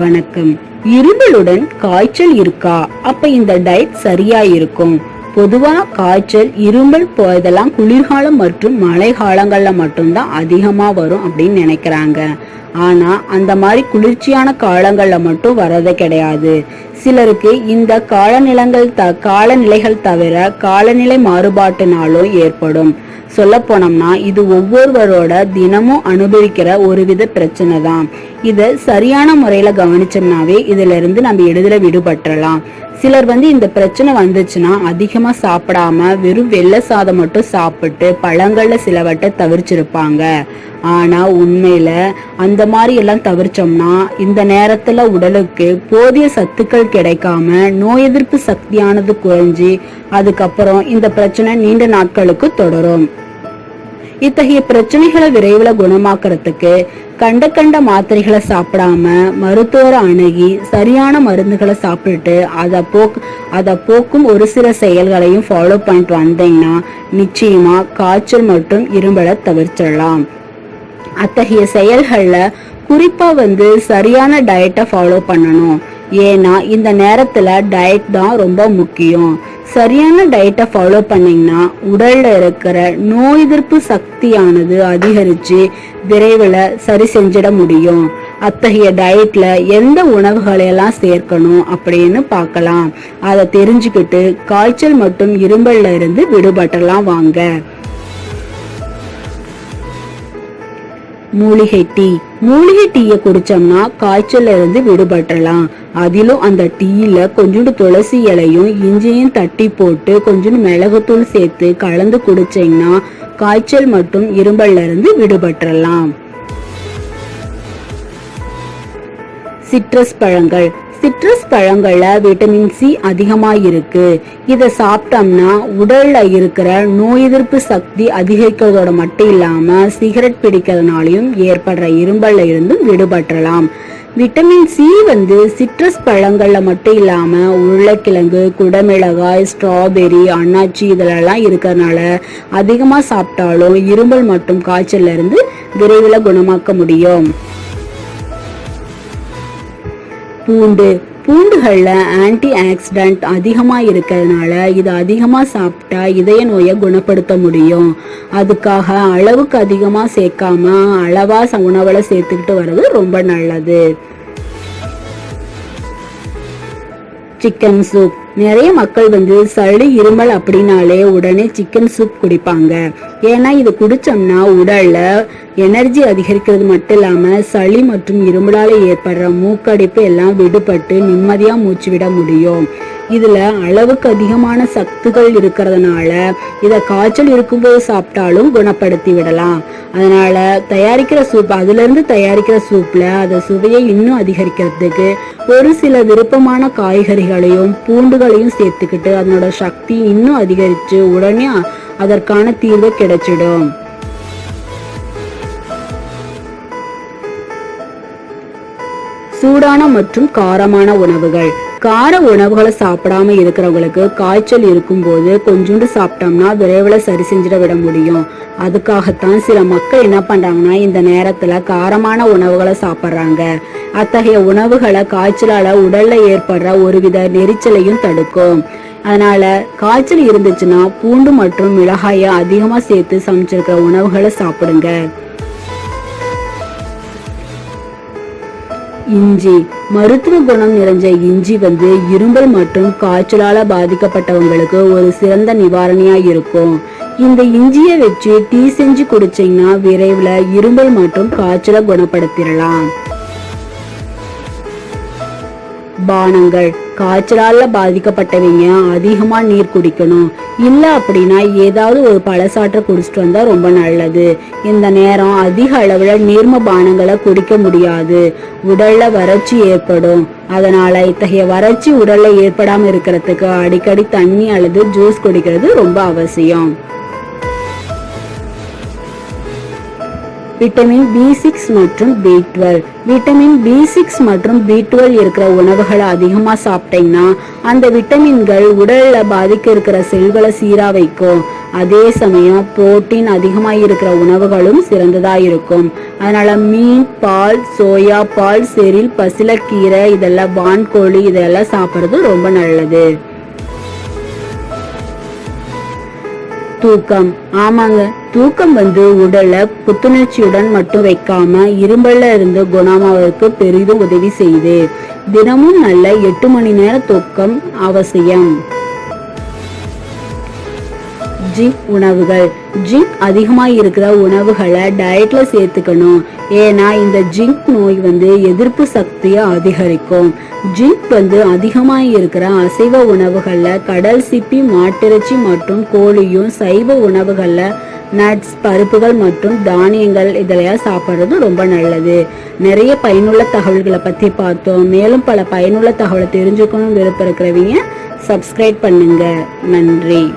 வணக்கம். இருமலுடன் காய்ச்சல் இருக்கா? அப்ப இந்த டயட் சரியா இருக்கும் பொதுவா காய்ச்சல் இருமல் போதெல்லாம் குளிர்காலம் மற்றும் மழை காலங்கள்ல மட்டும்தான் அதிகமா வரும் அப்படின்னு நினைக்கிறாங்க. ஆனா அந்த மாதிரி குளிர்ச்சியான காலங்கள்ல மட்டும் வர்றதே கிடையாது. சிலருக்கு இந்த காலநிலங்கள் த காலநிலைகள் தவிர காலநிலை மாறுபாட்டினாலும் ஏற்படும். சொல்ல போனோம்னா இது ஒவ்வொருவரோட தினமும் அனுபவிக்கிற ஒரு வித பிரச்சனை தான் இதை சரியான முறையில் கவனிச்சோம்னாவே இதிலிருந்து நம்ம எளிதில் விடுபட்டுறலாம். சிலர் வந்து இந்த பிரச்சனை வந்துச்சுன்னா அதிகமாக சாப்பிடாம வெறும் வெள்ளை சாதம் மட்டும் சாப்பிட்டு பழங்களில் சிலவற்றை தவிர்ச்சிருப்பாங்க. ஆனால் உண்மையில் அந்த மாதிரி எல்லாம் தவிர்ச்சோம்னா இந்த நேரத்தில் உடலுக்கு போதிய சத்துக்கள் கிடைக்காம நோய் எதிர்ப்பு சக்தியானது குறைஞ்சி அதுக்கப்புறம் இந்த பிரச்சனை நீண்ட நாட்களுக்கு தொடரும். இத்தகைய பிரச்சனைகளை விரைவில் குணமாக்குறதுக்கு கண்ட கண்ட மாத்திரைகளை சாப்பிடாம மருத்துவரை அணுகி சரியான மருந்துகளை சாப்பிட்டுட்டு அதை போக் அதை போக்கும் ஒரு சில செயல்களையும் ஃபாலோ பண்ணிட்டு வந்தீங்கன்னா நிச்சயமா காய்ச்சல் மற்றும் இரும்பலை தவிர்த்திடலாம். அத்தகைய செயல்கள்ல குறிப்பா வந்து சரியான டயட்டை ஃபாலோ பண்ணணும். ஏன்னா இந்த நேரத்துல டயட் தான் ரொம்ப முக்கியம். சரியான டயட்டை ஃபாலோ பண்ணீங்கன்னா உடலில் இருக்கிற நோய் எதிர்ப்பு சக்தியானது அதிகரித்து விரைவில் சரி செஞ்சிட முடியும். அத்தகைய டயட்ல எந்த உணவுகளை எல்லாம் சேர்க்கணும் அப்படின்னு பார்க்கலாம். அதை தெரிஞ்சுக்கிட்டு காய்ச்சல் மற்றும் இரும்பல்ல இருந்து விடுபட்டலாம் வாங்க. மூலிகை டீ. மூலிகை டீயை குடிச்சோம்னா காய்ச்சல்ல இருந்து விடுபட்டலாம் அதிலும் அந்த டீயில கொஞ்சோண்டு துளசி இலையும் இஞ்சியும் தட்டி போட்டு கொஞ்சோண்டு மிளகுத்தூள் சேர்த்து கலந்து குடிச்சிங்கன்னா காய்ச்சல் மற்றும் இரும்பல்ல இருந்து விடுபட்டலாம் சிட்ரஸ் பழங்கள். சிட்ரஸ் பழங்கள்ல விட்டமின் சி அதிகமா இருக்கு இதை சாப்பிட்டோம்னா உடல்ல இருக்கிற நோய் எதிர்ப்பு சக்தி அதிகரிக்கிறதோட மட்டும் இல்லாம சிகரெட் பிடிக்கிறதுனாலையும் ஏற்படுற இரும்பல்ல இருந்தும் விடுபட்டலாம் விட்டமின் சி வந்து சிட்ரஸ் பழங்கள்ல மட்டும் இல்லாம உருளைக்கிழங்கு குடமிளகாய் ஸ்ட்ராபெரி அன்னாச்சி இதெல்லாம் இருக்கிறதுனால அதிகமா சாப்பிட்டாலும் இருமல் மற்றும் காய்ச்சல்ல இருந்து விரைவில் குணமாக்க முடியும். பூண்டு. பூண்டுகளில் ஆன்டி ஆக்சிடென்ட் அதிகமாக இருக்கிறதுனால இது அதிகமாக சாப்பிட்டா இதய நோயை குணப்படுத்த முடியும். அதுக்காக அளவுக்கு அதிகமாக சேர்க்காம அளவாக உணவில் சேர்த்துக்கிட்டு வர்றது ரொம்ப நல்லது. சிக்கன் சூப் நிறைய மக்கள் வந்து சளி இருமல் அப்படின்னாலே உடனே சிக்கன் சூப் குடிப்பாங்க. ஏன்னா இது குடிச்சோம்னா உடல்ல எனர்ஜி அதிகரிக்கிறது மட்டும் இல்லாம சளி மற்றும் இருமலால ஏற்படுற மூக்கடைப்பு எல்லாம் விடுபட்டு நிம்மதியா மூச்சு விட முடியும். இதுல அளவுக்கு அதிகமான சத்துகள் இருக்கிறதுனால இத காய்ச்சல் இருக்கும்போது சாப்பிட்டாலும் குணப்படுத்தி விடலாம். அதனால தயாரிக்கிற சூப் அதுல இருந்து தயாரிக்கிற சூப்ல அதை சுவையை இன்னும் அதிகரிக்கிறதுக்கு ஒரு சில விருப்பமான காய்கறிகளையும் பூண்டு பூண்டுகளையும் சேர்த்துக்கிட்டு அதனோட சக்தி இன்னும் அதிகரிச்சு உடனே அதற்கான தீர்வு கிடைச்சிடும். சூடான மற்றும் காரமான உணவுகள். கார உணவுகளை சாப்பிடாம இருக்கிறவங்களுக்கு காய்ச்சல் இருக்கும்போது கொஞ்சோண்டு சாப்பிட்டோம்னா விரைவில் சரி செஞ்சிட விட முடியும். அதுக்காகத்தான் சில மக்கள் என்ன பண்றாங்கன்னா இந்த நேரத்துல காரமான உணவுகளை சாப்பிட்றாங்க. அத்தகைய உணவுகளை காய்ச்சலால உடல்ல ஏற்படுற ஒருவித நெரிச்சலையும் தடுக்கும். அதனால காய்ச்சல் இருந்துச்சுன்னா பூண்டு மற்றும் மிளகாயை அதிகமா சேர்த்து சமைச்சிருக்கிற உணவுகளை சாப்பிடுங்க. இஞ்சி. மருத்துவ குணம் நிறைஞ்ச இஞ்சி வந்து இரும்பல் மற்றும் காய்ச்சலால பாதிக்கப்பட்டவங்களுக்கு ஒரு சிறந்த நிவாரணியா இருக்கும். இந்த இஞ்சியை வச்சு டீ செஞ்சு குடிச்சீங்கன்னா விரைவில் இரும்பல் மற்றும் காய்ச்சலை குணப்படுத்திடலாம். பானங்கள். காய்ச்சலால பாதிக்கப்பட்டவங்க அதிகமா நீர் குடிக்கணும். இல்லை அப்படின்னா ஏதாவது ஒரு பழசாற்றை குடிச்சிட்டு வந்தால் ரொம்ப நல்லது. இந்த நேரம் அதிக அளவில் நீர்ம பானங்களை குடிக்க முடியாது. உடல்ல வறட்சி ஏற்படும். அதனால இத்தகைய வறட்சி உடல்ல ஏற்படாமல் இருக்கிறதுக்கு அடிக்கடி தண்ணி அல்லது ஜூஸ் குடிக்கிறது ரொம்ப அவசியம். விட்டமின் பி சிக்ஸ் மற்றும் B twelve vitamin B six மற்றும் பி டுவெல் இருக்கிற உணவுகளை அதிகமாக சாப்பிட்டீங்கன்னா அந்த விட்டமின்கள் உடலில் பாதிக்க இருக்கிற செல்களை சீராக வைக்கும். அதே சமயம் புரோட்டீன் அதிகமாக இருக்கிற உணவுகளும் சிறந்ததா இருக்கும். அதனால மீன் பால் சோயா பால் செரில் பசிலக்கீரை இதெல்லாம் வான்கோழி இதெல்லாம் சாப்பிட்றது ரொம்ப நல்லது. தூக்கம். ஆமாங்க. தூக்கம் வந்து உடலை புத்துணர்ச்சியுடன் மட்டும் வைக்காம இரும்பல்ல இருந்து குணமாவதற்கு பெரிதும் உதவி செய்யுது. தினமும் நல்ல எட்டு மணி நேர தூக்கம் அவசியம். ஜிங்க் உணவுகள். ஜிங்க் அதிகமாக இருக்கிற உணவுகளை டயட்ல சேர்த்துக்கணும். ஏன்னா இந்த ஜிங்க் நோய் வந்து எதிர்ப்பு சக்தியை அதிகரிக்கும். ஜிங்க் வந்து அதிகமாக இருக்கிற அசைவ உணவுகளில் கடல் சிப்பி மாட்டிறைச்சி மற்றும் கோழியும் சைவ உணவுகளில் நட்ஸ் பருப்புகள் மற்றும் தானியங்கள் இதெல்லாம் சாப்பிட்றது ரொம்ப நல்லது. நிறைய பயனுள்ள தகவல்களை பற்றி பார்த்தோம். மேலும் பல பயனுள்ள தகவலை தெரிஞ்சுக்கணும் விருப்பம் இருக்கிறவங்க சப்ஸ்கிரைப் பண்ணுங்கள் நன்றி.